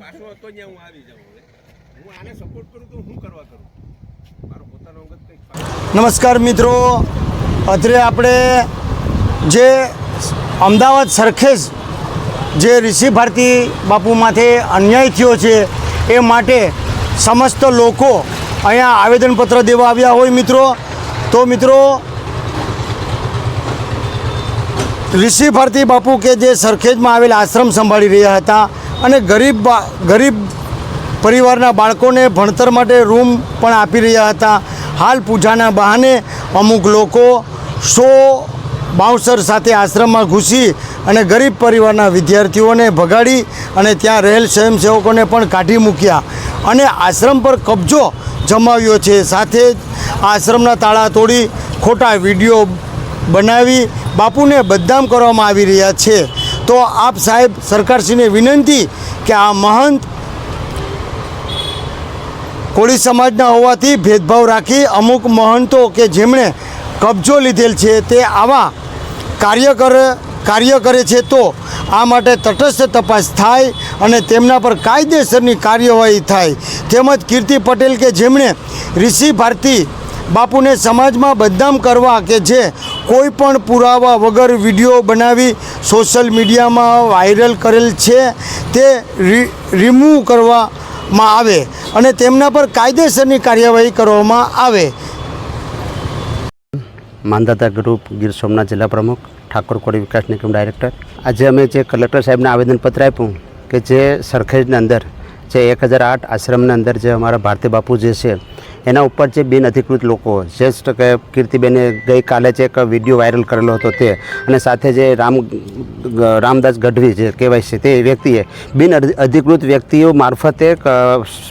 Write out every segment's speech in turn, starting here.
પાછો હતો ત્યાં હું આવી જાઉં હું આને સપોર્ટ કરું તો હું કરવા કરું? મારો પોતાનો અંગત કંઈક નમસ્કાર મિત્રો. અત્રે આપણે જે અમદાવાદ સરખેજ જે ઋષિ ભારતી બાપુ માથે અન્યાય થયો છે એ માટે સમસ્ત લોકો અહીંયા આવેદનપત્ર દેવા આવ્યા હોય મિત્રો. તો મિત્રો ઋષિ ભારતી બાપુ કે જે સરખેજમાં આવેલ આશ્રમ સંભાળી રહ્યા હતા અને ગરીબ ગરીબ પરિવારના બાળકોને ભણતર માટે રૂમ પણ આપી રહ્યા હતા. હાલ પૂજાના બહાને અમુક લોકો સો બાઉન્સર સાથે આશ્રમમાં ઘૂસી અને ગરીબ પરિવારના વિદ્યાર્થીઓને ભગાડી અને ત્યાં રહેલ સ્વયંસેવકોને પણ કાઢી મૂક્યા અને આશ્રમ પર કબજો જમાવ્યો છે. સાથે જ આશ્રમના તાળા તોડી ખોટા વીડિયો બનાવી બાપુને બદનામ કરવામાં આવી રહ્યા છે. તો આપ સાહેબ સરકારશ્રીને વિનંતી કે આ મહંત કોળી સમાજના હોવાથી ભેદભાવ રાખી અમુક મહંતો કે જેમણે કબજો લીધેલ છે તે આવા કાર્ય કરે કાર્ય કરે છે તો આ માટે તટસ્થ તપાસ થાય અને તેમના પર કાયદેસરની કાર્યવાહી થાય. તેમજ કીર્તિ પટેલ કે જેમણે ઋષિ ભારતી બાપુને સમાજમાં બદનામ કરવા કે જે કોઈ પણ પુરાવા વગર વીડિયો બનાવી સોશિયલ મીડિયામાં વાયરલ કરેલ છે, તે રિમૂવ કરવામાં આવે અને તેમના પર કાયદેસરની કાર્યવાહી કરવામાં આવે. માંદાતા ગ્રુપ ગીર સોમનાથ જિલ્લા પ્રમુખ ઠાકોર કોળી વિકાસ નિગમ ડાયરેક્ટર. આજે અમે જે કલેક્ટર સાહેબને આવેદનપત્ર આપ્યું કે જે સરખેજની અંદર, જે એક હજાર આઠ આશ્રમની અંદર જે અમારા ભારતી બાપુ જે છે એના ઉપર જે બિન અધિકૃત લોકો જસ્ટ કે કીર્તિબેને ગઈકાલે જે એક વીડિયો વાયરલ કરેલો હતો તે, અને સાથે જે રામ રામદાસ ગઢવી જે કહેવાય છે તે વ્યક્તિએ બિન અધિ- અધિકૃત વ્યક્તિઓ મારફતે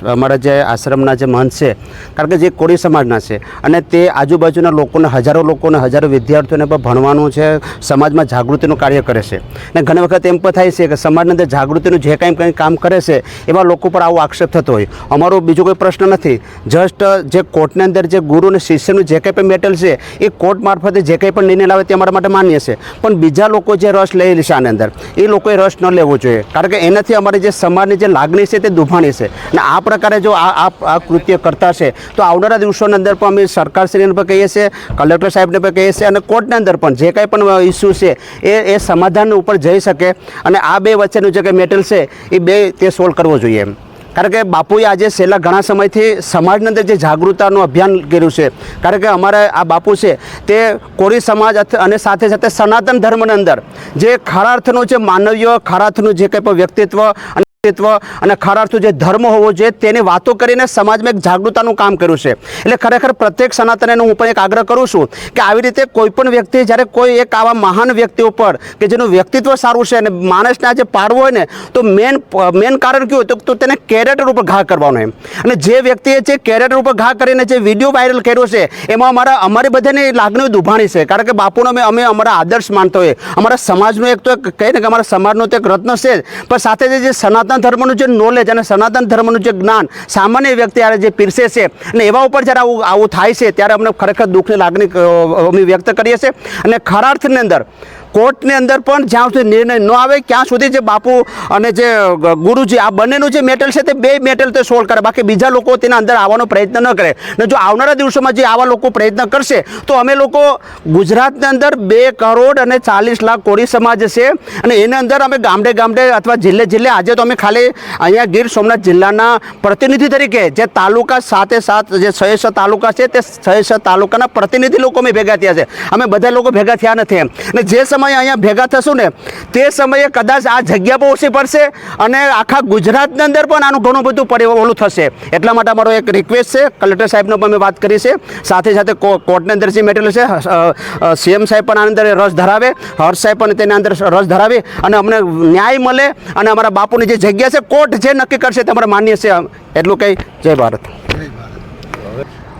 અમારા જે આશ્રમના જે મહંત છે, કારણ કે જે કોળી સમાજના છે, અને તે આજુબાજુના લોકોને, હજારો લોકોને, હજારો વિદ્યાર્થીઓને પણ ભણવાનું છે, સમાજમાં જાગૃતિનું કાર્ય કરે છે. અને ઘણી વખત એમ પણ થાય છે કે સમાજની અંદર જાગૃતિનું જે કાંઈ કંઈ કામ કરે છે, એવા લોકો પર આવો આક્ષેપ થતો હોય. અમારો બીજો કોઈ પ્રશ્ન નથી. જસ્ટ જે કોર્ટની અંદર જે ગુરુ અને શિષ્યનું જે કંઈ પણ મેટલ છે, એ કોર્ટ મારફતે જે કંઈ પણ નિર્ણય લાવે તે અમારા માટે માન્ય છે. પણ બીજા લોકો જે રસ લઈ છે આની અંદર, એ લોકોએ રસ ન લેવો જોઈએ. કારણ કે એનાથી અમારી જે સમાજની જે લાગણી છે તે દુભાણી છે. અને આ પ્રકારે જો આ આ કૃત્ય કરતા છે, તો આવનારા દિવસોની અંદર પણ અમે સરકારશ્રીને પણ કહીએ છીએ, કલેક્ટર સાહેબને પણ કહીએ છીએ અને કોર્ટની અંદર પણ જે કંઈ પણ ઇસ્યુ છે, એ એ સમાધાન ઉપર જઈ શકે. અને આ બે વચ્ચેનું જે કંઈ મેટલ છે, એ બે તે સોલ્વ કરવો જોઈએ એમ. કારણ કે બાપુએ આજે છેલ્લા ઘણા સમયથી સમાજની અંદર જે જાગૃતતાનું અભિયાન કર્યું છે, કારણ કે અમારે આ બાપુ છે તે કોરી સમાજ અને સાથે સાથે સનાતન ધર્મની અંદર જે ખરા અર્થનું જે માનવીય ખરા અર્થનું જે કંઈ પણ વ્યક્તિત્વ અને વ્યક્તિત્વ અને ખરા અર્થનું જે ધર્મ હોવો જોઈએ, તેની વાતો કરીને સમાજમાં એક જાગૃતતાનું કામ કર્યું છે. એટલે ખરેખર પ્રત્યેક સનાતનને હું પણ એક આગ્રહ કરું છું કે આવી રીતે કોઈ પણ વ્યક્તિ, જ્યારે કોઈ એક આવા મહાન વ્યક્તિ ઉપર કે જેનું વ્યક્તિત્વ સારું છે અને માણસને આજે પાડવો હોય ને, તો મેન મેન કારણ કયું હોય તો- તેને કેરેક્ટર ઉપર ઘા કરવાનો એમ. અને જે વ્યક્તિએ જે કેરેક્ટર ઉપર ઘા કરીને જે વીડિયો વાયરલ કર્યો છે, એમાં અમારા, અમારી બધાની લાગણીઓ દુભાણી છે. કારણ કે બાપુનો અમે અમે અમારા આદર્શ માનતો હોય અમારા સમાજનો એક તો એક કહે ને કે અમારા સમાજનો તો એક રત્ન છે પણ સાથે જે- જે સનાતન ધર્મનું જે નોલેજ અને સનાતન ધર્મનું જે જ્ઞાન સામાન્ય વ્યક્તિ જ્યારે જે પીરસે છે અને એવા ઉપર જ્યારે આવું આવું થાય છે ત્યારે અમને ખરેખર દુઃખની લાગણી અમે વ્યક્ત કરીએ છીએ. અને ખરા અર્થની અંદર, કોર્ટની અંદર પણ જ્યાં સુધી નિર્ણય ન આવે, ક્યાં સુધી જે બાપુ અને જે ગુરુજી આ બંનેનું જે મેટલ છે તે બે મેટલ તે સોલ્વ કરે. બાકી બીજા લોકો તેના અંદર આવવાનો પ્રયત્ન ન કરે. ને જો આવનારા દિવસોમાં જે આવા લોકો પ્રયત્ન કરશે, તો અમે લોકો ગુજરાતની અંદર બે કરોડ અને ચાલીસ લાખ કોળી સમાજ છે. અને એની અંદર અમે ગામડે ગામડે અથવા જિલ્લે જિલ્લે આજે તો અમે ખાલી અહીંયા ગીર સોમનાથ જિલ્લાના પ્રતિનિધિ તરીકે જે તાલુકા સાથે સાત, જે છ તાલુકા છે તે છ તાલુકાના પ્રતિનિધિ લોકો અમે ભેગા થયા છે. અમે બધા લોકો ભેગા થયા નથી અને જે સમયે અહીંયા ભેગા થશું ને, તે સમયે કદાચ આ જગ્યા બહુ ઓછી પડશે અને આખા ગુજરાતની અંદર પણ આનું ઘણું બધું પરી ઓલું થશે. એટલા માટે અમારો એક રિક્વેસ્ટ છે. કલેક્ટર સાહેબનો પણ અમે વાત કરી છે. સાથે સાથે કોર્ટની અંદર જે મેટેરિયલ છે સીએમ સાહેબ પણ આની અંદર રસ ધરાવે, હર્ષ સાહેબ પણ તેના અંદર રસ ધરાવે અને અમને ન્યાય મળે અને અમારા બાપુની જે જગ્યા છે, કોર્ટ જે નક્કી કરશે તમારે માન્ય છે. એટલું કહી, જય ભારત.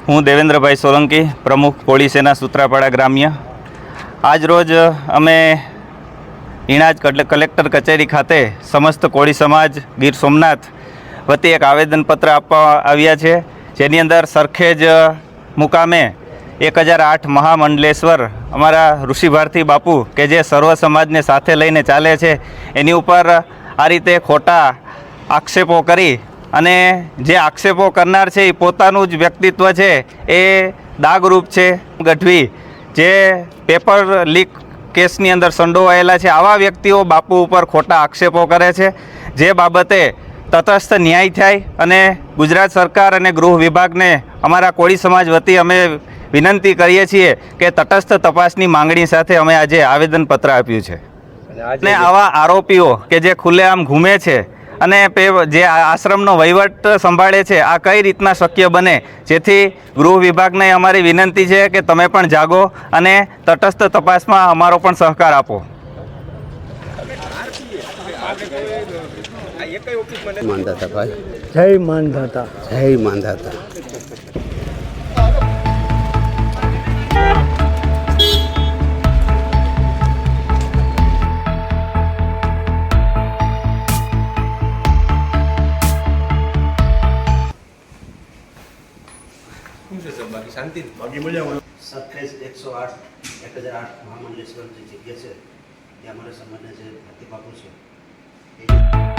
હું દેવેન્દ્રભાઈ સોલંકી, પ્રમુખ કોળી સેના સૂત્રાપાડા ગ્રામ્ય. આજ રોજ અમે ઇણાજ કલે- કલેક્ટર કચેરી ખાતે સમસ્ત કોળી સમાજ, ગીર સોમનાથ વતી એક આવેદનપત્ર આપવા આવ્યા છે. જેની અંદર સરખેજ મુકામે એક હજાર આઠ મહામંડલેશ્વર, અમારા ઋષિ ભારતી બાપુ કે જે સર્વ સમાજને સાથે લઈને ચાલે છે, એની ઉપર આ રીતે ખોટા આક્ષેપો કરી અને જે આક્ષેપો કરનાર છે એ પોતાનું જ વ્યક્તિત્વ છે એ દાગરૂપ છે ગઢવી. જે પેપર લીક કેસની અંદર સંડોવાયેલા છે, આવા વ્યક્તિઓ બાપુ ઉપર ખોટા આક્ષેપો કરે છે, જે બાબતે તટસ્થ ન્યાય થાય અને ગુજરાત સરકાર અને ગૃહ વિભાગને અમારા કોળી સમાજ વતી અમે વિનંતી કરીએ છીએ કે તટસ્થ તપાસની માંગણી સાથે અમે આજે આવેદનપત્ર આપ્યું છે. અને આવા આરોપીઓ કે જે ખુલ્લેઆમ ઘૂમે છે અને જે આશ્રમનો વહીવટ સંભાળે છે આ કઈ રીતના શક્ય બને? જેથી ગૃહ વિભાગને અમારી વિનંતી છે કે તમે પણ જાગો અને તટસ્થ તપાસમાં અમારો પણ સહકાર આપો. માંધાતા ભાઈ. જય માનધાતા જય માંધાતા સરખેજ એકસો આઠ, એક હજાર આઠ મહામંડલેશ્વર જે જગ્યા છે. ત્યાં અમારા સમાજના જે ભારતી બાપુ છે